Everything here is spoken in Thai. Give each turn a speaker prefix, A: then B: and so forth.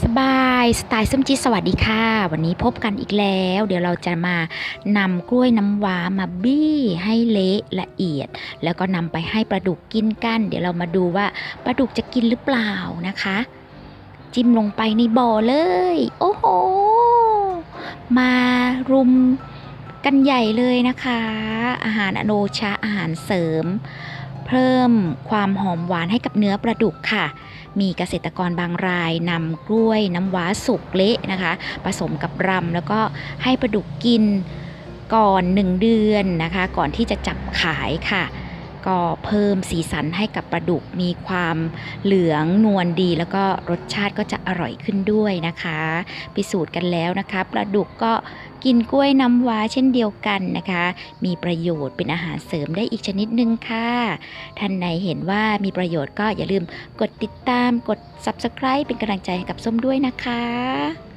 A: สบายสไตล์ส้มจีสวัสดีค่ะ วันนี้พบกันอีกแล้ว เดี๋ยวเราจะมานำกล้วยน้ำว้ามาบี้ให้เละละเอียด แล้วก็นำไปให้ปลาดุกกินกัน เดี๋ยวเรามาดูว่าปลาดุกจะกินหรือเปล่านะคะ จิ้มลงไปในบ่อเลย โอ้โห มารุมกันใหญ่เลยนะคะ อาหารอโนชาอาหารเสริม พิ่มความหอมหวานให้กับเนื้อปลาดุกค่ะ มีเกษตรกรบางรายนำกล้วยน้ำว้าสุกเละนะคะ ผสมกับรำแล้วก็ให้ปลาดุกกินก่อน 1 เดือนนะคะ ก่อนที่จะจับขายค่ะ ก็เพิ่มสีสันให้กับปลาดุกมีความเหลืองนวลดี แล้วก็รสชาติก็จะอร่อยขึ้นด้วยนะคะพิสูจน์กันแล้วนะคะปลาดุกก็กินกล้วยน้ำว้าเช่นเดียวกันนะคะ มีประโยชน์เป็นอาหารเสริมได้อีกชนิดหนึ่งค่ะ ท่านใดเห็นว่ามีประโยชน์ก็อย่าลืมกดติดตามกด subscribe เป็นกำลังใจให้กับส้มด้วยนะคะ